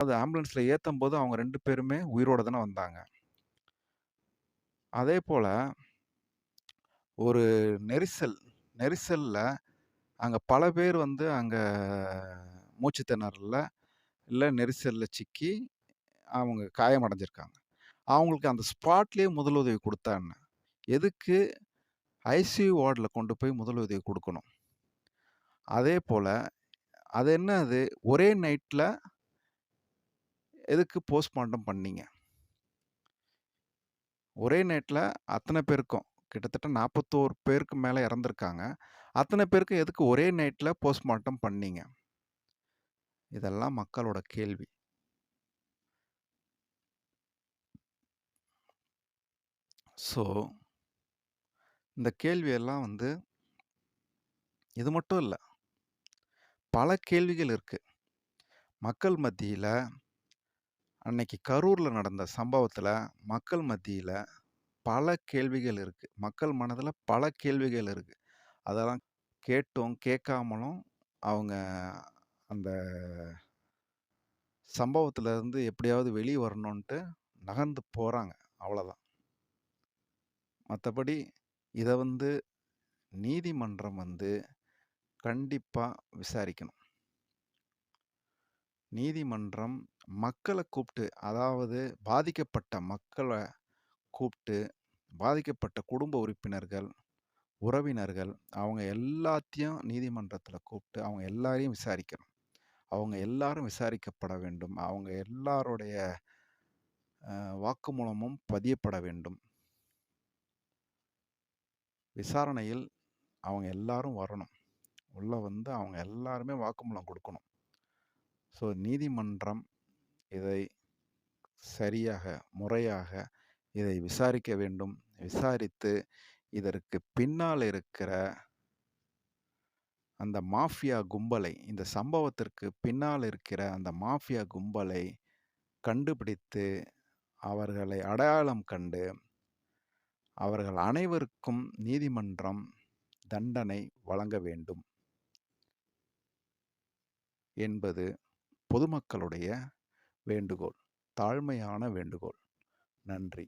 அது ஏற்றும் போது அவங்க ரெண்டு பேருமே உயிரோடு தானே வந்தாங்க. அதேபோல ஒரு நெரிசல் நெரிசலில் அங்கே பல பேர் வந்து அங்கே மூச்சு திணறல்ல, இல்லை நெரிசல்ல சிக்கி அவங்க காயமடைஞ்சிருக்காங்க. அவங்களுக்கு அந்த ஸ்பாட்லேயே முதலுதவி குடுத்தா என்ன? எதுக்கு ஐசியூ வார்டில் கொண்டு போய் முதலுதவி கொடுக்கணும் அதே போல் அது என்ன அது ஒரே நைட்டில் எதுக்கு போஸ்ட்மார்ட்டம் பண்ணீங்க? ஒரே நைட்டில் அத்தனை பேருக்கும் கிட்டத்தட்ட 41 பேருக்கு மேலே இறந்துருக்காங்க அத்தனை பேருக்கும் எதுக்கு ஒரே நைட்டில் போஸ்ட்மார்ட்டம் பண்ணீங்க? இதெல்லாம் மக்களோட கேள்வி. ஸோ, இந்த கேள்வியெல்லாம் வந்து இது மட்டும் இல்லை பல கேள்விகள் இருக்குது மக்கள் மத்தியில் அன்னைக்கு கரூரில் நடந்த சம்பவத்தில் மக்கள் மத்தியில் பல கேள்விகள் இருக்குது மக்கள் மனதில் பல கேள்விகள் இருக்குது அதெல்லாம் கேட்டும், கேட்காமலும் அவங்க அந்த சம்பவத்திலேருந்து எப்படியாவது வெளியே வரணுன்ட்டு நகர்ந்து போகிறாங்க அவ்வளோதான் மற்றபடி இதை வந்து நீதிமன்றம் வந்து கண்டிப்பாக விசாரிக்கணும். நீதிமன்றம் மக்களை கூப்பிட்டு அதாவது பாதிக்கப்பட்ட மக்களை கூப்பிட்டு பாதிக்கப்பட்ட குடும்ப உறுப்பினர்கள், உறவினர்கள் அவங்க எல்லாத்தையும் நீதிமன்றத்தில் கூப்பிட்டு அவங்க எல்லாரையும் விசாரிக்கணும். அவங்க எல்லாரும் விசாரிக்கப்பட வேண்டும். அவங்க எல்லாருடைய வாக்குமூலமும் பதியப்பட வேண்டும். விசாரணையில் அவங்க எல்லாரும் வரணும். உள்ளே வந்து அவங்க எல்லாருமே வாக்குமூலம் கொடுக்கணும் ஸோ நீதிமன்றம் இதை சரியாக, முறையாக இதை விசாரிக்க வேண்டும். விசாரித்து இதற்கு பின்னால் இருக்கிற அந்த மாஃபியா கும்பலை, இந்த சம்பவத்திற்கு பின்னால் இருக்கிற அந்த மாஃபியா கும்பலை கண்டுபிடித்து, அவர்களை அடையாளம் கண்டு, அவர்கள் அனைவருக்கும் நீதிமன்றம் தண்டனை வழங்க வேண்டும். என்பது பொதுமக்களுடைய வேண்டுகோள். தாழ்மையான வேண்டுகோள். நன்றி.